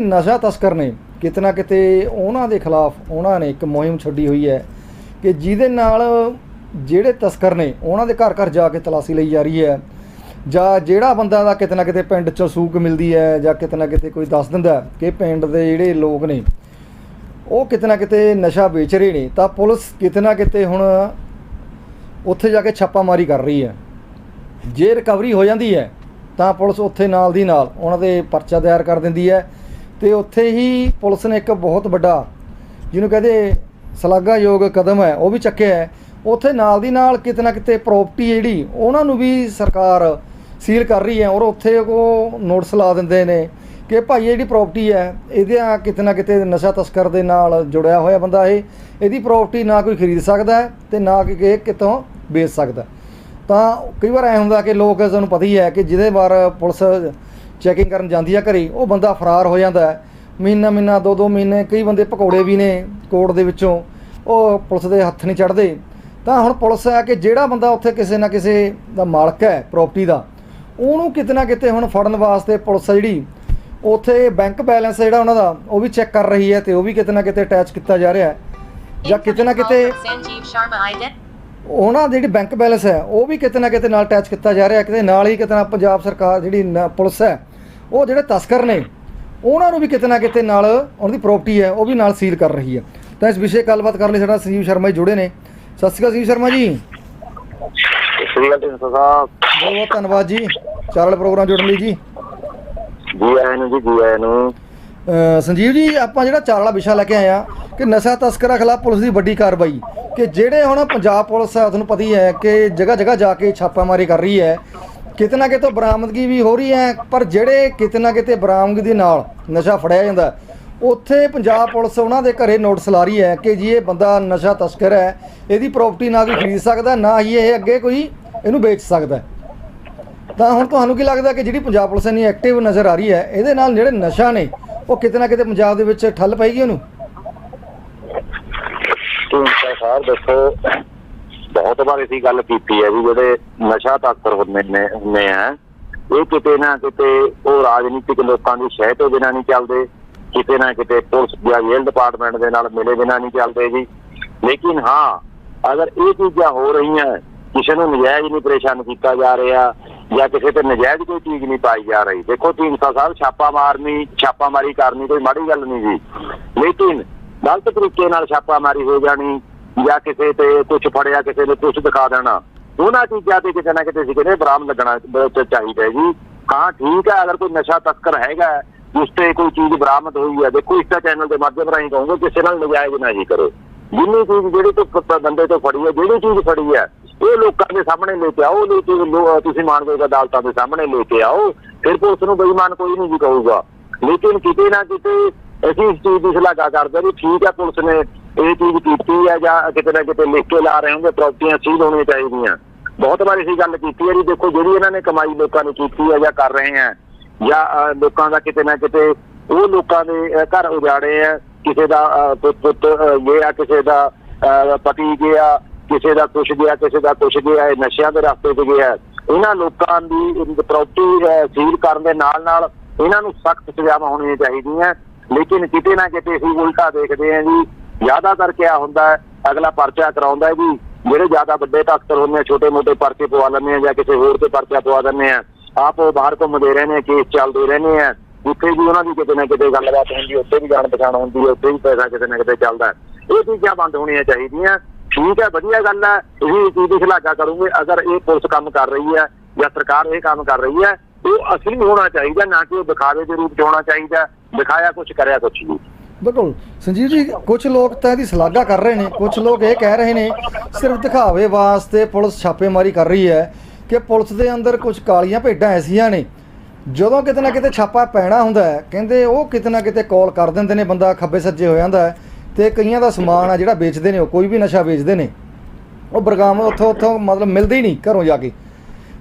ਨਸ਼ਾ ਤਸਕਰ ਨੇ, ਕਿਤੇ ਨਾ ਕਿਤੇ ਉਹਨਾਂ ਦੇ ਖਿਲਾਫ ਉਹਨਾਂ ਨੇ ਇੱਕ ਮੁਹਿੰਮ ਛੱਡੀ ਹੋਈ ਹੈ ਕਿ ਜਿਹਦੇ ਨਾਲ ਜਿਹੜੇ ਤਸਕਰ ਨੇ, ਉਹਨਾਂ ਦੇ ਘਰ ਘਰ ਜਾ ਕੇ ਤਲਾਸ਼ੀ ਲਈ ਜਾ ਰਹੀ ਹੈ ਜਾਂ ਜਿਹੜਾ ਬੰਦਾ ਦਾ ਕਿਤੇ ਨਾ ਕਿਤੇ ਪਿੰਡ ਚ ਸੂਕ ਮਿਲਦੀ ਹੈ ਜਾਂ ਕਿਤੇ ਨਾ ਕਿਤੇ ਕੋਈ ਦੱਸ ਦਿੰਦਾ ਕਿ ਪਿੰਡ ਦੇ ਜਿਹੜੇ ਲੋਕ ਨੇ, ਉਹ ਕਿਤੇ ਨਾ ਕਿਤੇ ਨਸ਼ਾ ਵੇਚ ਰਹੇ ਨੇ, ਤਾਂ ਪੁਲਿਸ ਕਿਤੇ ਨਾ ਕਿਤੇ ਹੁਣ ਉੱਥੇ ਜਾ ਕੇ ਛਾਪਾਮਾਰੀ ਕਰ ਰਹੀ ਹੈ। ਜੇ ਰਿਕਵਰੀ ਹੋ ਜਾਂਦੀ ਹੈ, ਤਾਂ ਪੁਲਿਸ ਉੱਥੇ ਨਾਲ ਦੀ ਨਾਲ ਉਹਨਾਂ ਦੇ ਪਰਚਾ ਤਿਆਰ ਕਰ ਦਿੰਦੀ ਹੈ ਤੇ ਉੱਥੇ ਹੀ ਪੁਲਿਸ ਨੇ ਇੱਕ ਬਹੁਤ ਵੱਡਾ, ਜਿਹਨੂੰ ਕਹਿੰਦੇ ਸ਼ਲਾਘਾਯੋਗ ਕਦਮ ਹੈ, ਉਹ ਵੀ ਚੱਕਿਆ ਹੈ। ਉੱਥੇ ਨਾਲ ਦੀ ਨਾਲ ਕਿਤੇ ਨਾ ਕਿਤੇ ਪ੍ਰਾਪਰਟੀ ਜਿਹੜੀ, ਉਹਨਾਂ ਨੂੰ ਵੀ ਸਰਕਾਰ ਸੀਲ ਕਰ ਰਹੀ ਹੈ ਔਰ ਉੱਥੇ ਉਹ ਨੋਟਿਸ ਲਾ ਦਿੰਦੇ ਨੇ ਕਿ ਭਾਈ ਜਿਹੜੀ ਪ੍ਰਾਪਰਟੀ ਹੈ ਇਹਦੇ ਕਿਤੇ ਨਾ ਕਿਤੇ ਨਸ਼ਾ ਤਸਕਰ ਦੇ ਨਾਲ ਜੁੜਿਆ ਹੋਇਆ ਬੰਦਾ ਇਹ, ਇਹਦੀ ਪ੍ਰਾਪਰਟੀ ਨਾ ਕੋਈ ਖਰੀਦ ਸਕਦਾ ਹੈ ਤੇ ਨਾ ਕਿ ਇਹ ਕਿਤੋਂ ਵੇਚ ਸਕਦਾ ਤਾਂ ਕਈ ਵਾਰ ਐ ਹੁੰਦਾ ਕਿ ਲੋਕ ਤੁਹਾਨੂੰ ਪਤਾ ਹੀ ਹੈ ਕਿ ਜਿਹਦੇ ਵਾਰ ਪੁਲਿਸ ਚੈਕਿੰਗ ਕਰਨ ਜਾਂਦੀ ਆ ਘਰੇ ਉਹ ਬੰਦਾ ਫਰਾਰ ਹੋ ਜਾਂਦਾ ਹੈ। ਮਹੀਨਾ ਮਹੀਨਾ ਦੋ ਦੋ ਮਹੀਨੇ ਕਈ ਬੰਦੇ ਪਕੌੜੇ ਵੀ ਨੇ ਕੋਰਟ ਦੇ ਵਿੱਚੋਂ ਉਹ ਪੁਲਿਸ ਦੇ ਹੱਥ ਨਹੀਂ ਚੜਦੇ ਤਾਂ ਹੁਣ ਪੁਲਿਸ ਹੈ ਕਿ ਜਿਹੜਾ ਬੰਦਾ ਉੱਥੇ ਕਿਸੇ ਨਾ ਕਿਸੇ ਦਾ ਮਾਲਕ ਹੈ ਪ੍ਰਾਪਰਟੀ ਦਾ ਉਹਨੂੰ ਕਿਤੇ ਨਾ ਕਿਤੇ ਹੁਣ ਫੜਨ ਵਾਸਤੇ ਪੁਲਿਸ ਆ ਜਿਹੜੀ ਉੱਥੇ ਬੈਂਕ ਬੈਲੈਂਸ ਜਿਹੜਾ ਉਹਨਾਂ ਦਾ ਉਹ ਵੀ ਚੈੱਕ ਕਰ ਰਹੀ ਹੈ ਤੇ ਉਹ ਵੀ ਕਿਤੇ ਨਾ ਕਿਤੇ ਅਟੈਚ ਕੀਤਾ ਜਾ ਰਿਹਾ ਹੈ। ਜਾਂ ਕਿਤੇ ਨਾ ਕਿਤੇ. ਉਹਨਾਂ ਦੀ ਜਿਹੜੀ ਬੈਂਕ ਬੈਲੈਂਸ ਹੈ ਉਹ ਵੀ ਕਿਤੇ ਨਾ ਕਿਤੇ ਨਾਲ ਅਟੈਚ ਕੀਤਾ ਜਾ ਰਿਹਾ ਕਿਤੇ ਨਾਲ ਹੀ ਕਿਤੇ ਨਾ ਪੰਜਾਬ ਸਰਕਾਰ ਜਿਹੜੀ ਪੁਲਿਸ ਹੈ ਉਹ ਜਿਹੜੇ ਤਸਕਰ ਨੇ ਉਹਨਾਂ ਨੂੰ ਵੀ ਕਿਤੇ ਨਾ ਕਿਤੇ ਨਾਲ ਉਹਨਾਂ ਦੀ ਪ੍ਰਾਪਰਟੀ ਹੈ ਉਹ ਵੀ ਨਾਲ ਸੀਲ ਕਰ ਰਹੀ ਹੈ। ਤਾਂ ਇਸ ਵਿਸ਼ੇ ਗੱਲਬਾਤ ਕਰਨ ਲਈ ਸਾਡਾ ਸੰਜੀਵ ਸ਼ਰਮਾ ਜੀ ਜੁੜੇ ਨੇ। ਸਤਿ ਸ਼੍ਰੀ ਅਕਾਲ ਸੰਜੀਵ ਸ਼ਰਮਾ ਜੀ। ਬਹੁਤ ਬਹੁਤ ਧੰਨਵਾਦ ਜੀ। ਚਾਰ ਵਾਲੇ ਪ੍ਰੋਗਰਾਮ ਜੁੜਨ ਲਈ ਜੀ। ਜੀ ਆਇਆਂ ਨੂੰ ਜੀ ਜੀ ਆਇਆਂ ਨੂੰ। ਸੰਜੀਵ ਜੀ ਆਪਾਂ ਜਿਹੜਾ ਚਾਰ ਵਾਲਾ ਵਿਸ਼ਾ ਲੈ ਕੇ ਆਏ ਆ ਕਿ ਨਸ਼ਾ ਤਸਕਰਾਂ ਖਿਲਾਫ ਪੁਲਿਸ ਦੀ ਵੱਡੀ ਕਾਰਵਾਈ ਕਿ ਜਿਹੜੇ ਹੁਣ ਪੰਜਾਬ ਪੁਲਿਸ ਹੈ ਤੁਹਾਨੂੰ ਪਤਾ ਹੀ ਹੈ ਕਿ ਜਗ੍ਹਾ ਜਗ੍ਹਾ ਜਾ ਕੇ ਛਾਪਾਮਾਰੀ ਕਰ ਰਹੀ ਹੈ ਕਿਤੇ ਨਾ ਕਿਤੇ ਬਰਾਮਦਗੀ ਵੀ ਹੋ ਰਹੀ ਹੈ, ਪਰ ਜਿਹੜੇ ਕਿਤੇ ਨਾ ਕਿਤੇ ਬਰਾਮਦਗੀ ਦੇ ਨਾਲ ਨਸ਼ਾ ਫੜਿਆ ਜਾਂਦਾ ਉੱਥੇ ਪੰਜਾਬ ਪੁਲਿਸ ਉਹਨਾਂ ਦੇ ਘਰੇ ਨੋਟਿਸ ਲਾ ਰਹੀ ਹੈ ਕਿ ਜੀ ਇਹ ਬੰਦਾ ਨਸ਼ਾ ਤਸਕਰ ਹੈ, ਇਹਦੀ ਪ੍ਰਾਪਰਟੀ ਨਾ ਕੋਈ ਖਰੀਦ ਸਕਦਾ, ਨਾ ਹੀ ਇਹ ਅੱਗੇ ਕੋਈ ਇਹਨੂੰ ਵੇਚ ਸਕਦਾ ਤਾਂ ਹੁਣ ਤੁਹਾਨੂੰ ਕੀ ਲੱਗਦਾ ਕਿ ਜਿਹੜੀ ਪੰਜਾਬ ਪੁਲਿਸ ਇੰਨੀ ਐਕਟਿਵ ਨਜ਼ਰ ਆ ਰਹੀ ਹੈ, ਇਹਦੇ ਨਾਲ ਜਿਹੜੇ ਨਸ਼ਾ ਨੇ, ਉਹ ਕਿਤੇ ਨਾ ਕਿਤੇ ਪੰਜਾਬ ਦੇ ਵਿੱਚ ਠੱਲ ਪਏਗੀ ਉਹਨੂੰ? ਤੁਸੀਂ ਸਾਹਿਬ ਦੇਖੋ ਬਹੁਤ ਵਾਰ ਅਸੀਂ ਗੱਲ ਕੀਤੀ ਹੈ ਵੀ ਜਿਹੜੇ ਨਸ਼ਾ ਤਸਕਰ ਹੁੰਦੇ ਨੇ, ਹੁੰਦੇ ਆ, ਇਹ ਕਿਤੇ ਨਾ ਕਿਤੇ ਉਹ ਰਾਜਨੀਤਿਕ ਲੋਕਾਂ ਦੀ ਸ਼ਹਿ ਤੋਂ ਬਿਨਾਂ ਨਹੀਂ ਚੱਲਦੇ, ਕਿਤੇ ਨਾ ਕਿਤੇ ਪੁਲਿਸ ਜਾਂ ਜੇਲ੍ਹ ਡਿਪਾਰਟਮੈਂਟ ਦੇ ਨਾਲ ਮਿਲੇ ਬਿਨਾਂ ਨਹੀਂ ਚੱਲਦੇ ਜੀ। ਲੇਕਿਨ ਹਾਂ, ਅਗਰ ਇਹ ਚੀਜ਼ਾਂ ਹੋ ਰਹੀਆਂ, ਕਿਸੇ ਨੂੰ ਨਜਾਇਜ਼ ਨਹੀਂ ਪਰੇਸ਼ਾਨ ਕੀਤਾ ਜਾ ਰਿਹਾ ਜਾਂ ਕਿਸੇ ਤੇ ਨਜਾਇਜ਼ ਕੋਈ ਚੀਜ਼ ਨਹੀਂ ਪਾਈ ਜਾ ਰਹੀ। ਦੇਖੋ ਢੀਂਡਸਾ ਸਾਹਿਬ ਛਾਪਾ ਮਾਰਨੀ, ਛਾਪਾਮਾਰੀ ਕਰਨੀ ਕੋਈ ਮਾੜੀ ਗੱਲ ਨਹੀਂ ਜੀ। ਲੇਕਿਨ ਗਲਤ ਤਰੀਕੇ ਨਾਲ ਛਾਪਾਮਾਰੀ ਹੋ ਜਾਣੀ ਜਾਂ ਕਿਸੇ ਤੇ ਕੁਝ ਫੜਿਆ, ਕਿਸੇ ਨੇ ਕੁਝ ਦਿਖਾ ਦੇਣਾ। ਉਹਨਾਂ ਚੀਜ਼ਾਂ ਤੇ ਕਿਤੇ ਨਾ ਕਿਤੇ ਸੀ ਕਹਿੰਦੇ ਬਰਾਮ ਲੱਗਣਾ ਚਾਹੀਦਾ ਜੀ। ਹਾਂ ਠੀਕ ਹੈ, ਅਗਰ ਕੋਈ ਨਸ਼ਾ ਤਸਕਰ ਹੈਗਾ, ਉਸ ਤੇ ਕੋਈ ਚੀਜ਼ ਬਰਾਮਦ ਹੋਈ ਹੈ, ਦੇਖੋ ਇਸ ਦਾ ਚੈਨਲ ਦੇ ਮਾਧਿਅਮ ਰਾਹੀਂ ਕਹੂੰਗਾ, ਕਿਸੇ ਨਾਲ ਨਜਾਇਜ਼ ਨਾ ਜੀ ਕਰੋ। ਜਿੰਨੀ ਚੀਜ਼ ਜਿਹੜੀ ਤੋਂ ਬੰਦੇ ਤੋਂ ਫੜੀ ਹੈ, ਜਿਹੜੀ ਚੀਜ਼ ਫੜੀ ਹੈ ਇਹ ਲੋਕਾਂ ਦੇ ਸਾਹਮਣੇ ਲੈ ਕੇ ਆਓ ਨਹੀਂ ਤੁਸੀਂ ਲੋ- ਤੁਸੀਂ ਮਾਨਵੇਗਾ ਅਦਾਲਤਾਂ ਦੇ ਸਾਹਮਣੇ ਲੈ ਕੇ ਆਓ, ਫਿਰ ਪੁਲਿਸ ਨੂੰ ਬੇਈਮਾਨ ਕੋਈ ਨਹੀਂ ਜੀ ਕਹੂਗਾ। ਲੇਕਿਨ ਕਿਤੇ ਨਾ ਕਿਤੇ ਅਸੀਂ ਇਸ ਚੀਜ਼ ਦੀ ਸ਼ਲਾਘਾ ਕਰਦੇ ਵੀ ਠੀਕ ਹੈ, ਪੁਲਿਸ ਨੇ ਇਹ ਚੀਜ਼ ਕੀਤੀ ਹੈ ਜਾਂ ਕਿਤੇ ਨਾ ਕਿਤੇ ਲਿਖ ਕੇ ਲਾ ਰਹੇ ਹੋਣਗੇ ਪ੍ਰਾਪਰਟੀਆਂ ਸੀਲ ਹੋਣੀਆਂ ਚਾਹੀਦੀਆਂ। ਬਹੁਤ ਵਾਰ ਅਸੀਂ ਗੱਲ ਕੀਤੀ ਹੈ ਜੀ ਦੇਖੋ ਜਿਹੜੀ ਇਹਨਾਂ ਨੇ ਕਮਾਈ ਲੋਕਾਂ ਨੂੰ ਕੀਤੀ ਹੈ ਜਾਂ ਕਰ ਰਹੇ ਹੈ ਜਾਂ ਲੋਕਾਂ ਦਾ ਕਿਤੇ ਨਾ ਕਿਤੇ ਉਹ ਲੋਕਾਂ ਦੇ ਘਰ ਉਜਾੜੇ ਆ ਕਿਸੇ ਦਾ ਪੁੱਤ ਪੁੱਤ ਅਹ, ਗਿਆ ਕਿਸੇ ਦਾ ਅਹ, ਪਤੀ ਗਿਆ ਕਿਸੇ ਦਾ ਕੁਛ ਗਿਆ ਕਿਸੇ ਦਾ ਕੁਛ ਗਿਆ ਇਹ ਨਸ਼ਿਆਂ ਦੇ ਰਸਤੇ ਤੇ ਗਿਆ। ਇਹਨਾਂ ਲੋਕਾਂ ਦੀ ਪ੍ਰਾਪਰਟੀ ਸੀਲ ਕਰਨ ਦੇ ਨਾਲ ਨਾਲ ਇਹਨਾਂ ਨੂੰ ਸਖਤ ਸਜ਼ਾਵਾਂ ਹੋਣੀਆਂ ਚਾਹੀਦੀਆਂ। ਲੇਕਿਨ ਕਿਤੇ ਨਾ ਕਿਤੇ ਅਸੀਂ ਉਲਟਾ ਦੇਖਦੇ ਹਾਂ ਜੀ ਜ਼ਿਆਦਾਤਰ ਕਿਆ ਹੁੰਦਾ ਹੈ, ਅਗਲਾ ਪਰਚਾ ਕਰਾਉਂਦਾ ਹੈ ਜੀ ਜਿਹੜੇ ਜ਼ਿਆਦਾ ਵੱਡੇ ਤਖਤਰ ਹੁੰਦੇ ਆ ਛੋਟੇ ਮੋਟੇ ਪਰਚੇ ਪਵਾ ਲੈਂਦੇ ਆ ਜਾਂ ਕਿਸੇ ਹੋਰ ਤੇ ਪਰਚਾ ਪਵਾ ਦਿੰਦੇ ਆ, ਆਪ ਉਹ ਬਾਹਰ ਘੁੰਮਦੇ ਰਹਿੰਦੇ ਆ, ਕੇਸ ਚੱਲਦੇ ਰਹਿੰਦੇ ਆ ਉੱਥੇ ਵੀ ਉਹਨਾਂ ਦੀ ਕਿਤੇ ਨਾ ਕਿਤੇ ਗੱਲਬਾਤ ਹੁੰਦੀ, ਉੱਥੇ ਵੀ ਜਾਣ ਪਛਾਣ ਹੁੰਦੀ ਹੈ, ਉੱਥੇ ਵੀ ਪੈਸਾ ਕਿਤੇ ਨਾ ਕਿਤੇ ਚੱਲਦਾ ਇਹ ਚੀਜ਼ਾਂ ਬੰਦ ਹੋਣੀਆਂ ਚਾਹੀਦੀਆਂ। ਠੀਕ ਹੈ, ਵਧੀਆ ਗੱਲ ਹੈ ਇਹ ਚੀਜ਼ ਦੀ ਸ਼ਲਾਘਾ ਕਰੂੰਗੇ, ਅਗਰ ਇਹ ਪੁਲਿਸ ਕੰਮ ਕਰ ਰਹੀ ਹੈ ਜਾਂ ਸਰਕਾਰ ਇਹ ਕੰਮ ਕਰ ਰਹੀ ਹੈ, ਉਹ ਅਸਲੀ ਹੋਣਾ ਚਾਹੀਦਾ, ਨਾ ਕਿ ਉਹ ਦਿਖਾਵੇ ਦੇ ਰੂਪ ਚ ਹੋਣਾ ਚਾਹੀਦਾ, ਦਿਖਾਇਆ ਕੁਝ ਕਰਿਆ ਕੁਝ ਨਹੀਂ। ਬਿਲਕੁਲ। ਸੰਜੀਵ ਜੀ ਕੁਝ ਲੋਕ ਤਾਂ ਇਹਦੀ ਸ਼ਲਾਘਾ ਕਰ ਰਹੇ ਨੇ। ਕੁਝ ਲੋਕ ਇਹ ਕਹਿ ਰਹੇ ਨੇ, ਸਿਰਫ ਦਿਖਾਵੇ ਵਾਸਤੇ ਪੁਲਿਸ ਛਾਪੇਮਾਰੀ ਕਰ ਰਹੀ ਹੈ ਕਿ ਪੁਲਿਸ ਦੇ ਅੰਦਰ ਕੁਝ ਕਾਲੀਆਂ ਭੇਡਾਂ ਐਸੀਆਂ ਨੇ। ਜਦੋਂ ਕਿਤੇ ਨਾ ਕਿਤੇ ਛਾਪਾ ਪੈਣਾ ਹੁੰਦਾ ਹੈ, ਕਹਿੰਦੇ ਉਹ ਕਿਤੇ ਨਾ ਕਿਤੇ ਕਾਲ ਕਰ ਦਿੰਦੇ ਨੇ, ਬੰਦਾ ਖੱਬੇ ਸੱਜੇ ਹੋ ਜਾਂਦਾ ਹੈ ਤੇ ਕਈਆਂ ਦਾ ਸਮਾਨ ਆ ਜਿਹੜਾ ਵੇਚਦੇ ਨੇ, ਉਹ ਕੋਈ ਵੀ ਨਸ਼ਾ ਵੇਚਦੇ ਨੇ। ਉਹ ਬਰਗਾਮ ਉੱਥੋਂ ਉੱਥੋਂ ਮਤਲਬ ਮਿਲਦੀ ਨਹੀਂ ਘਰੋਂ ਜਾ ਕੇ।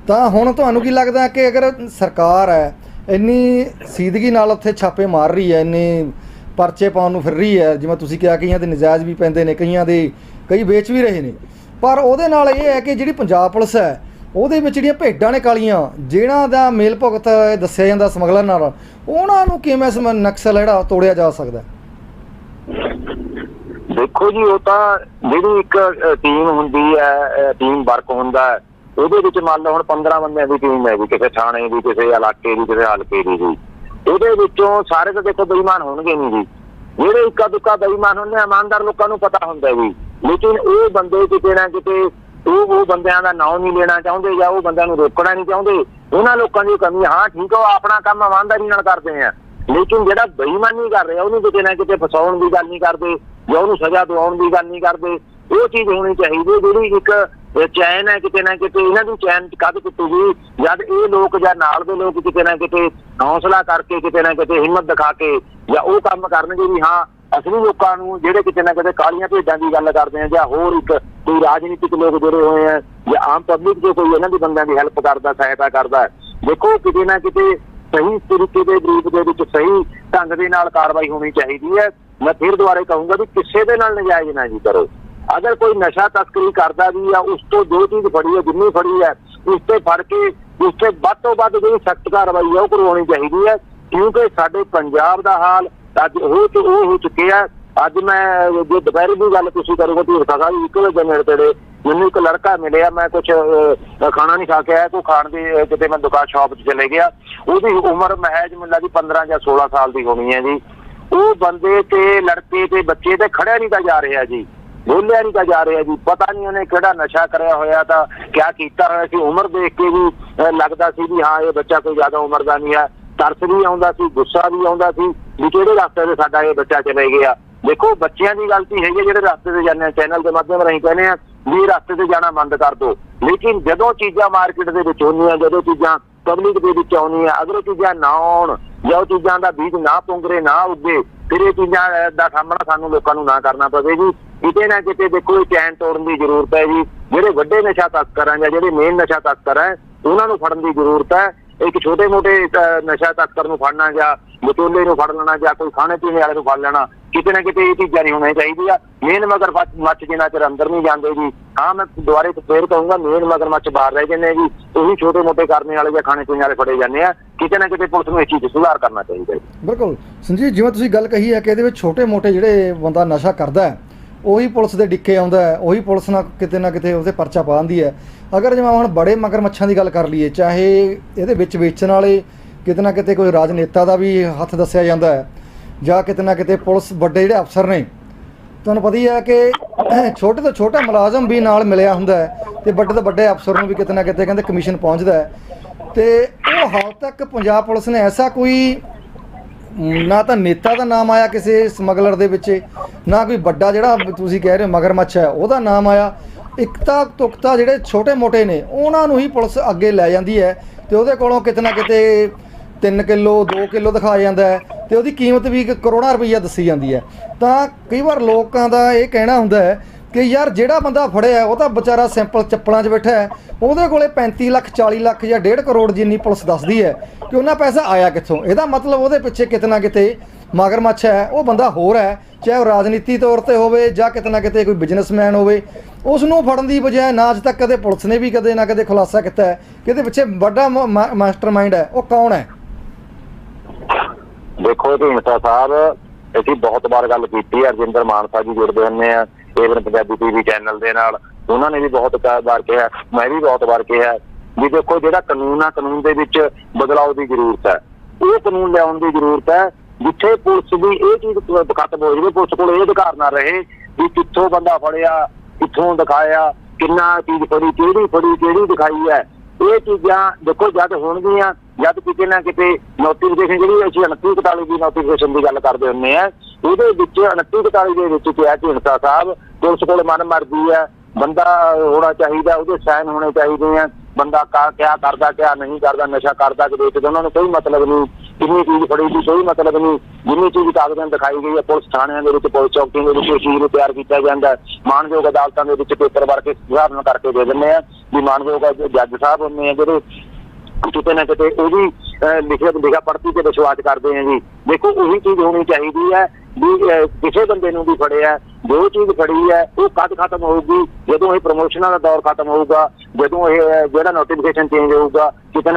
ਤਾਂ ਹੁਣ ਤੁਹਾਨੂੰ ਕੀ ਲੱਗਦਾ ਕਿ ਅਗਰ ਸਰਕਾਰ ਹੈ, ਇੰਨੀ ਸੀਦਗੀ ਨਾਲ ਉੱਥੇ ਛਾਪੇ ਮਾਰ ਰਹੀ ਹੈ, ਇੰਨੀ ਪਰਚੇ ਪਾਉਣ ਨੂੰ ਫਿਰ ਰਹੀ ਹੈ, ਜਿਵੇਂ ਤੁਸੀਂ ਕਿਹਾ ਕਈਆਂ ਦੇ ਨਜਾਇਜ਼ ਵੀ ਪੈਂਦੇ ਨੇ, ਕਈਆਂ ਦੇ ਕਈ ਵੇਚ ਵੀ ਰਹੇ ਨੇ। ਪਰ ਉਹਦੇ ਨਾਲ ਇਹ ਹੈ ਕਿ ਜਿਹੜੀ ਪੰਜਾਬ ਪੁਲਿਸ ਹੈ, ਉਹਦੇ ਵਿੱਚ ਜਿਹੜੀਆਂ ਭੇਡਾਂ ਨੇ ਕਾਲੀਆਂ, ਜਿਹਨਾਂ ਦਾ ਮੇਲ ਭੁਗਤ ਦੱਸਿਆ ਜਾਂਦਾ ਸਮਗਲਰ ਨਾਲ, ਉਹਨਾਂ ਨੂੰ ਕਿਵੇਂ ਸਮ, ਨਕਸਲ ਜਿਹੜਾ ਤੋੜਿਆ ਜਾ ਸਕਦਾ? ਦੇਖੋ ਜੀ, ਉਹ ਤਾਂ ਜਿਹੜੀ ਇੱਕ ਟੀਮ ਹੁੰਦੀ ਹੈ ਟੀਮ ਵਰਕ ਹੁੰਦਾ ਉਹਦੇ ਵਿੱਚ ਮੰਨ ਲਓ ਹੁਣ 15 ਬੰਦਿਆਂ ਦੀ ਟੀਮ ਹੈ ਜੀ, ਕਿਸੇ ਥਾਣੇ ਦੀ, ਕਿਸੇ ਇਲਾਕੇ ਦੀ, ਕਿਸੇ ਹਲਕੇ ਦੀ ਜੀ ਉਹਦੇ ਵਿੱਚੋਂ ਸਾਰੇ ਤਾਂ ਦੇਖੋ ਬੇਈਮਾਨ ਹੋਣਗੇ ਨਹੀਂ ਜੀ। ਜਿਹੜੇ ਇੱਕਾ ਦੁੱਕਾ ਬੇਈਮਾਨ ਹੁੰਦੇ ਆ, ਇਮਾਨਦਾਰ ਲੋਕਾਂ ਨੂੰ ਪਤਾ ਹੁੰਦਾ ਜੀ। ਲੇਕਿਨ ਇਹ ਬੰਦੇ ਕਿਤੇ ਨਾ ਕਿਤੇ ਉਹ ਉਹ ਬੰਦਿਆਂ ਦਾ ਨਾਮ ਨਹੀਂ ਲੈਣਾ ਚਾਹੁੰਦੇ ਜਾਂ ਉਹ ਬੰਦਿਆਂ ਨੂੰ ਰੋਕਣਾ ਨਹੀਂ ਚਾਹੁੰਦੇ। ਉਹਨਾਂ ਲੋਕਾਂ ਦੀ ਕਮੀ ਹਾਂ ਠੀਕ ਆ ਉਹ ਆਪਣਾ ਕੰਮ ਇਮਾਨਦਾਰੀ ਨਾਲ ਕਰਦੇ ਆ। ਲੇਕਿਨ ਜਿਹੜਾ ਬੇਈਮਾਨੀ ਕਰ ਰਿਹਾ ਉਹਨੂੰ ਕਿਤੇ ਨਾ ਕਿਤੇ ਫਸਾਉਣ ਦੀ ਗੱਲ ਨਹੀਂ ਕਰਦੇ ਜਾਂ ਉਹਨੂੰ ਸਜ਼ਾ ਦਿਵਾਉਣ ਦੀ ਗੱਲ ਨਹੀਂ ਕਰਦੇ। ਉਹ ਚੀਜ਼ ਹੋਣੀ ਚਾਹੀਦੀ ਜਿਹੜੀ ਇੱਕ ਚੈਨ ਹੈ ਕਿਤੇ ਨਾ ਕਿਤੇ, ਇਹਨਾਂ ਦੀ ਚੈਨ ਕਦ ਟੁੱਟੂਗੀ ਜਦ ਇਹ ਲੋਕ ਜਾਂ ਨਾਲ ਦੇ ਲੋਕ ਕਿਤੇ ਨਾ ਕਿਤੇ ਹੌਸਲਾ ਕਰਕੇ ਕਿਤੇ ਨਾ ਕਿਤੇ ਹਿੰਮਤ ਦਿਖਾ ਕੇ ਜਾਂ ਉਹ ਕੰਮ ਕਰਨਗੇ ਵੀ ਹਾਂ ਅਸਲੀ ਲੋਕਾਂ ਨੂੰ ਜਿਹੜੇ ਕਿਤੇ ਨਾ ਕਿਤੇ ਕਾਲੀਆਂ ਭੇਡਾਂ ਦੀ ਗੱਲ ਕਰਦੇ ਆ ਜਾਂ ਹੋਰ ਇੱਕ ਕੋਈ ਰਾਜਨੀਤਿਕ ਲੋਕ ਜੁੜੇ ਹੋਏ ਆ ਜਾਂ ਆਮ ਪਬਲਿਕ ਜੋ ਕੋਈ ਇਹਨਾਂ ਦੀ ਬੰਦਿਆਂ ਦੀ ਹੈਲਪ ਕਰਦਾ, ਸਹਾਇਤਾ ਕਰਦਾ, ਦੇਖੋ ਕਿਤੇ ਨਾ ਕਿਤੇ ਸਹੀ ਤਰੀਕੇ ਦੇ ਰੂਪ ਦੇ ਵਿੱਚ ਸਹੀ ਢੰਗ ਦੇ ਨਾਲ ਕਾਰਵਾਈ ਹੋਣੀ ਚਾਹੀਦੀ ਹੈ। ਮੈਂ ਫਿਰ ਦੁਬਾਰੇ ਕਹੂੰਗਾ ਵੀ ਕਿਸੇ ਦੇ ਨਾਲ ਨਜਾਇਜ਼ ਨਾ ਜੀ ਕਰੋ। ਅਗਰ ਕੋਈ ਨਸ਼ਾ ਤਸਕਰੀ ਕਰਦਾ ਵੀ ਆ, ਉਸ ਤੋਂ ਜੋ ਚੀਜ਼ ਫੜੀ ਹੈ, ਜਿੰਨੀ ਫੜੀ ਹੈ, ਉਸ ਤੇ ਫੜ ਕੇ ਉਸ ਤੇ ਵੱਧ ਤੋਂ ਵੱਧ ਜਿਹੜੀ ਸਖਤ ਕਾਰਵਾਈ ਹੈ, ਉਹ ਕਰਵਾਉਣੀ ਚਾਹੀਦੀ ਹੈ। ਕਿਉਂਕਿ ਸਾਡੇ ਪੰਜਾਬ ਦਾ ਹਾਲ ਅੱਜ ਹੋ ਚ ਉਹ ਹੋ ਚੁੱਕਿਆ ਅੱਜ ਮੈਂ ਜੇ ਦੁਪਹਿਰ ਦੀ ਗੱਲ ਤੁਸੀਂ ਕਰੋਗੇ ਤਾਂ ਰਖਾ ਇੱਕ ਵਜੇ ਮੇਰੇ ਤੇੜੇ ਮੈਨੂੰ ਇੱਕ ਲੜਕਾ ਮਿਲਿਆ, ਮੈਂ ਕੁਝ ਖਾਣਾ ਨਹੀਂ ਖਾ ਕੇ ਆਇਆ, ਕੋਈ ਖਾਣ ਦੀ ਕਿਤੇ ਮੈਂ ਦੁਕਾਨ ਸ਼ਾਪ 'ਚ ਚਲੇ ਗਿਆ। ਉਹਦੀ ਉਮਰ ਮਹਿਜ ਮੈਨੂੰ ਲੱਗਦੀ 15 ਜਾਂ 16 ਸਾਲ ਦੀ ਹੋਣੀ ਹੈ ਜੀ। ਉਹ ਬੰਦੇ ਤੇ, ਲੜਕੇ ਤੇ ਬੱਚੇ ਤੇ ਖੜਿਆ ਨਹੀਂ ਤਾਂ ਜਾ ਰਿਹਾ ਜੀ। ਬੋਲਿਆ ਨਹੀਂ ਤਾਂ ਜਾ ਰਿਹਾ ਜੀ। ਪਤਾ ਨਹੀਂ ਉਹਨੇ ਕਿਹੜਾ ਨਸ਼ਾ ਕਰਿਆ ਹੋਇਆ ਤਾਂ ਕਿਆ ਕੀਤਾ ਹੋਇਆ। ਸੀ ਉਮਰ ਦੇਖ ਕੇ ਵੀ ਲੱਗਦਾ ਸੀ ਵੀ ਹਾਂ, ਇਹ ਬੱਚਾ ਕੋਈ ਜ਼ਿਆਦਾ ਉਮਰ ਦਾ ਨਹੀਂ ਹੈ। ਤਰਸ ਵੀ ਆਉਂਦਾ ਸੀ, ਗੁੱਸਾ ਵੀ ਆਉਂਦਾ ਸੀ ਵੀ ਕਿਹੜੇ ਰਸਤੇ ਤੇ ਸਾਡਾ ਇਹ ਬੱਚਾ ਚਲੇ ਗਿਆ। ਦੇਖੋ, ਬੱਚਿਆਂ ਦੀ ਗਲਤੀ ਹੈਗੀ ਹੈ ਜਿਹੜੇ ਰਸਤੇ ਤੇ ਜਾਂਦੇ ਆ, ਚੈਨਲ ਦੇ ਮਾਧਿਅਮ ਰਾਹੀਂ ਕਹਿੰਦੇ ਆ ਵੀ ਰਸਤੇ ਤੇ ਜਾਣਾ ਬੰਦ ਕਰ ਦਿਓ। ਲੇਕਿਨ ਜਦੋਂ ਚੀਜ਼ਾਂ ਮਾਰਕੀਟ ਦੇ ਵਿੱਚ ਹੁੰਦੀਆਂ ਜਦੋਂ ਚੀਜ਼ਾਂ ਪਬਲਿਕ ਦੇ ਵਿੱਚ ਆਉਂਦੀਆਂ, ਅਗਰ ਉਹ ਚੀਜ਼ਾਂ ਨਾ ਆਉਣ ਜਾਂ ਉਹ ਚੀਜ਼ਾਂ ਦਾ ਬੀਜ ਨਾ ਪੁੰਗਰੇ ਨਾ ਉੱਗੇ ਫਿਰ ਇਹ ਚੀਜ਼ਾਂ ਦਾ ਸਾਹਮਣਾ ਸਾਨੂੰ ਲੋਕਾਂ ਨੂੰ ਨਾ ਕਰਨਾ ਪਵੇ ਜੀ। ਕਿਤੇ ਨਾ ਕਿਤੇ ਦੇਖੋ, ਇਹ ਚੈਨ ਤੋੜਨ ਦੀ ਜ਼ਰੂਰਤ ਹੈ ਜੀ। ਜਿਹੜੇ ਵੱਡੇ ਨਸ਼ਾ ਤਸਕਰ ਆ ਜਾਂ ਜਿਹੜੇ ਮੇਨ ਨਸ਼ਾ ਤਸਕਰ ਹੈ, ਉਹਨਾਂ ਨੂੰ ਫੜਨ ਦੀ ਜ਼ਰੂਰਤ ਹੈ। ਇੱਕ ਛੋਟੇ ਮੋਟੇ ਨਸ਼ਾ ਤਸਕਰ ਨੂੰ ਫੜਨਾ ਜਾਂ ਬਟੋਲੇ ਨੂੰ ਫੜ ਲੈਣਾ ਜਾਂ ਕੋਈ ਖਾਣੇ ਪੀਣੇ ਵਾਲੇ ਨੂੰ ਫੜ ਲੈਣਾ ਕਿਤੇ ਨਾ ਕਿਤੇ ਇਹ ਚੀਜ਼ਾਂ ਨਹੀਂ ਹੋਣੀਆਂ ਚਾਹੀਦੀਆਂ। ਮੇਨ ਮਗਰ ਮੱਛ ਜਿੰਨਾ ਚਿਰ ਅੰਦਰ ਨਹੀਂ ਜਾਂਦੇ ਜੀ, ਹਾਂ ਮੈਂ ਦੁਬਾਰੇ ਫੇਰ ਕਹੂੰਗਾ ਮੇਨ ਮਗਰ ਮੱਛ ਬਾਹਰ ਰਹਿ ਜਾਂਦੇ ਜੀ। ਉਹੀ ਛੋਟੇ ਮੋਟੇ ਕਰਨੇ ਵਾਲੇ ਜਾਂ ਖਾਣੇ ਪੀਣੇ ਵਾਲੇ ਫੜੇ ਜਾਂਦੇ ਆ। ਕਿਤੇ ਨਾ ਕਿਤੇ ਪੁਲਿਸ ਨੂੰ ਇਸ ਚੀਜ਼ ਸੁਧਾਰ ਕਰਨਾ ਚਾਹੀਦਾ ਹੈ ਬਿਲਕੁਲ। ਸੰਜੀਵ, ਜਿਵੇਂ ਤੁਸੀਂ ਗੱਲ ਕਹੀ ਹੈ ਕਿ ਇਹਦੇ ਵਿੱਚ ਛੋਟੇ-ਮੋਟੇ ਜਿਹੜੇ ਬੰਦਾ ਨਸ਼ਾ ਕਰਦਾ ਹੈ, ਉਹੀ ਪੁਲਿਸ ਦੇ ਡਿੱਕੇ ਆਉਂਦਾ ਹੈ, ਉਹੀ ਪੁਲਿਸ ਨਾਲ ਕਿਤੇ ਨਾ ਕਿਤੇ ਉਹਦੇ ਪਰਚਾ ਪਾ ਦਿੰਦੀ ਹੈ। ਅਗਰ ਜਿਵੇਂ ਹੁਣ ਬੜੇ ਮਗਰਮੱਛਾਂ ਦੀ ਗੱਲ ਕਰ ਲਈਏ, ਚਾਹੇ ਇਹਦੇ ਵਿੱਚ ਵੇਚਣ ਵਾਲੇ ਕਿਤੇ ਨਾ ਕਿਤੇ ਕੋਈ ਰਾਜਨੇਤਾ ਦਾ ਵੀ ਹੱਥ ਦੱਸਿਆ ਜਾਂਦਾ ਹੈ ਜਾਂ ਕਿਤੇ ਨਾ ਕਿਤੇ ਪੁਲਿਸ ਵੱਡੇ ਜਿਹੜੇ ਅਫਸਰ ਨੇ, ਤੁਹਾਨੂੰ ਪਤਾ ਹੀ ਹੈ ਕਿ ਛੋਟੇ ਤੋਂ ਛੋਟਾ ਮੁਲਾਜ਼ਮ ਵੀ ਨਾਲ ਮਿਲਿਆ ਹੁੰਦਾ ਹੈ ਤੇ ਵੱਡੇ ਤੋਂ ਵੱਡੇ ਅਫਸਰ ਨੂੰ ਵੀ ਕਿਤੇ ਨਾ ਕਿਤੇ ਕਹਿੰਦੇ ਕਮਿਸ਼ਨ ਪਹੁੰਚਦਾ ਹੈ। ਤੇ ਉਹ ਹਾਲ ਤੱਕ ਪੰਜਾਬ ਪੁਲਿਸ ਨੇ ਐਸਾ ਕੋਈ ਨਾ ਤਾਂ ਨੇਤਾ ਦਾ ਨਾਮ ਆਇਆ ਕਿਸੇ ਸਮਗਲਰ ਦੇ ਵਿੱਚ, ਨਾ ਕੋਈ ਵੱਡਾ ਜਿਹੜਾ ਤੁਸੀਂ ਕਹਿ ਰਹੇ ਹੋ ਮਗਰਮੱਛ ਹੈ, ਉਹਦਾ ਨਾਮ ਆਇਆ। ਇਕਤਾ, ਤੁਕਤਾ ਜਿਹੜੇ ਛੋਟੇ-ਮੋਟੇ ਨੇ, ਉਹਨਾਂ ਨੂੰ ਹੀ ਪੁਲਿਸ ਅੱਗੇ ਲੈ ਜਾਂਦੀ ਹੈ ਤੇ ਉਹਦੇ ਕੋਲੋਂ ਕਿਤੇ ਨਾ ਕਿਤੇ 3 ਕਿਲੋ 2 ਕਿਲੋ ਦਿਖਾਇਆ ਜਾਂਦਾ ਹੈ ਤੇ ਉਹਦੀ ਕੀਮਤ ਵੀ ਇੱਕ ਕਰੋੜਾਂ ਰੁਪਈਆ ਦੱਸੀ ਜਾਂਦੀ ਹੈ। ਤਾਂ ਕਈ ਵਾਰ ਲੋਕਾਂ ਦਾ ਇਹ ਕਹਿਣਾ ਹੁੰਦਾ ਹੈ ਕਿ ਯਾਰ ਜਿਹੜਾ ਬੰਦਾ ਫੜਿਆ ਉਹ ਤਾਂ ਵਿਚਾਰਾ ਸਿੰਪਲ ਚੱਪਲਾਂ 'ਚ ਬੈਠਾ ਹੈ। ਉਹਦੇ ਕੋਲੇ 35 ਲੱਖ 40 ਲੱਖ ਜਾਂ 1.5 ਕਰੋੜ ਜਿੰਨੀ ਪੁਲਿਸ ਦੱਸਦੀ ਹੈ ਕਿ ਉਹਨਾਂ ਪੈਸਾ ਆਇਆ ਕਿੱਥੋਂ? ਇਹਦਾ ਮਤਲਬ ਉਹਦੇ ਪਿੱਛੇ ਕਿਤੇ ਨਾ ਕਿਤੇ ਮਗਰਮੱਛ ਹੈ, ਉਹ ਬੰਦਾ ਹੋਰ ਹੈ, ਚਾਹੇ ਉਹ ਰਾਜਨੀਤੀ ਤੌਰ ਤੇ ਹੋਵੇ ਜਾਂ ਕਿਤੇ ਨਾ ਕਿਤੇ ਕੋਈ ਬਿਜ਼ਨਸਮੈਨ ਹੋਵੇ। ਉਸ ਨੂੰ ਫੜਨ ਦੀ ਬਜਾਏ ਨਾ ਅੱਜ ਤੱਕ ਕਦੇ ਪੁਲਿਸ ਨੇ ਵੀ ਕਦੇ ਨਾ ਕਦੇ ਖੁਲਾਸਾ ਕੀਤਾ ਹੈ ਕਿ ਇਹਦੇ ਪਿੱਛੇ ਵੱਡਾ ਮਾਸਟਰਮਾਈਂਡ ਹੈ, ਉਹ ਕੌਣ ਹੈ? ਦੇਖੋ ਢੀਂਡਸਾ ਸਾਹਿਬ, ਅਸੀਂ ਬਹੁਤ ਵਾਰ ਗੱਲ ਕੀਤੀ ਹੈ ਅਰਜਿੰਦਰ ਮਾਨਸਾ ਜੀ ਜੁੜਦੇ ਹੁੰਦੇ ਆ, ਏਵਨ ਪੰਜਾਬੀ ਟੀਵੀ ਚੈਨਲ ਦੇ ਨਾਲ। ਉਹਨਾਂ ਨੇ ਵੀ ਬਹੁਤ ਵਾਰ ਕਿਹਾ, ਮੈਂ ਵੀ ਬਹੁਤ ਵਾਰ ਕਿਹਾ ਵੀ ਦੇਖੋ, ਜਿਹੜਾ ਕਾਨੂੰਨ ਆ, ਕਾਨੂੰਨ ਦੇ ਵਿੱਚ ਬਦਲਾਅ ਦੀ ਜ਼ਰੂਰਤ ਹੈ। ਉਹ ਕਾਨੂੰਨ ਲਿਆਉਣ ਦੀ ਜ਼ਰੂਰਤ ਹੈ, ਜਿੱਥੇ ਪੁਲਿਸ ਦੀ ਇਹ ਚੀਜ਼ ਖਤਮ ਹੋ ਜਾਵੇ, ਪੁਲਿਸ ਕੋਲ ਇਹ ਅਧਿਕਾਰ ਨਾ ਰਹੇ ਵੀ ਕਿੱਥੋਂ ਬੰਦਾ ਫੜਿਆ, ਕਿੱਥੋਂ ਦਿਖਾਇਆ, ਕਿੰਨਾ ਚੀਜ਼ ਫੜੀ, ਕਿਹੜੀ ਫੜੀ, ਕਿਹੜੀ ਦਿਖਾਈ ਹੈ। ਇਹ ਚੀਜ਼ਾਂ ਦੇਖੋ ਜਦ ਹੋਣਗੀਆਂ, ਜਦ ਕਿਤੇ ਨਾ ਕਿਤੇ ਨੋਟੀਫਿਕੇਸ਼ਨ ਜਿਹੜੀ ਅਸੀਂ 29 41 ਦੀ ਨੋਟੀਫਿਕੇਸ਼ਨ ਦੀ ਗੱਲ ਕਰਦੇ ਹੁੰਦੇ ਆ ਉਹਦੇ ਵਿੱਚ 29 41 ਦੇ ਵਿੱਚ ਕਿਹਾ ਕਿ ਹਿੰਸਾ ਸਾਹਿਬ, ਪੁਲਿਸ ਕੋਲ ਮਨ ਮਰਜ਼ੀ ਹੈ, ਬੰਦਾ ਹੋਣਾ ਚਾਹੀਦਾ, ਉਹਦੇ ਸਾਈਨ ਹੋਣੇ ਚਾਹੀਦੇ ਆ। ਬੰਦਾ ਕਾ ਕਿਆ ਕਰਦਾ, ਕਿਆ ਨਹੀਂ ਕਰਦਾ, ਨਸ਼ਾ ਕਰਦਾ ਕਿ ਵੇਚਦਾ ਉਹਨਾਂ ਨੂੰ ਕੋਈ ਮਤਲਬ ਨਹੀਂ, ਕਿੰਨੀ ਚੀਜ਼ ਫੜੀ ਸੀ ਕੋਈ ਮਤਲਬ ਨਹੀਂ, ਜਿੰਨੀ ਚੀਜ਼ ਕਾਗਜ਼ਾਂ ਦਿਖਾਈ ਗਈ ਹੈ, ਪੁਲਿਸ ਥਾਣਿਆਂ ਦੇ ਵਿੱਚ, ਪੁਲਿਸ ਚੌਕੀਆਂ ਦੇ ਵਿੱਚ ਇਸ ਚੀਜ਼ ਨੂੰ ਤਿਆਰ ਕੀਤਾ ਜਾਂਦਾ ਮਾਨਯੋਗ ਅਦਾਲਤਾਂ ਦੇ ਵਿੱਚ ਪੇਪਰ ਵਰ ਕੇ ਹਿਸਾਬ ਕਰਕੇ ਦੇ ਦਿੰਦੇ ਆ ਵੀ ਮਾਨਯੋਗ ਜੱਜ ਸਾਹਿਬ ਹੁੰਦੇ ਆ ਜਿਹੜੇ ਕਿਤੇ ਨਾ ਕਿਤੇ ਉਹਦੀ ਲਿਖਿਆ ਲਿਖਿਆ ਲਿਖਾ ਪੜਤੀ ਤੇ ਵਿਸ਼ਵਾਸ ਕਰਦੇ ਹਾਂ ਜੀ। ਦੇਖੋ, ਉਹੀ ਚੀਜ਼ ਹੋਣੀ ਚਾਹੀਦੀ ਹੈ ਵੀ ਕਿਸੇ ਬੰਦੇ ਨੂੰ ਵੀ ਫੜਿਆ ਜੋ ਚੀਜ਼ ਫੜੀ ਹੈ ਉਹ ਕਦ ਖਤਮ ਹੋਊਗੀ? ਜਦੋਂ ਇਹ ਪ੍ਰਮੋਸ਼ਨਾਂ ਦਾ ਦੌਰ ਖਤਮ ਹੋਊਗਾ, ਜਦੋਂ ਇਹ ਜਿਹੜਾ ਨੋਟੀਫਿਕੇਸ਼ਨ ਚੇਂਜ ਹੋਊਗਾ, ਕਿਤੇ ਨਾ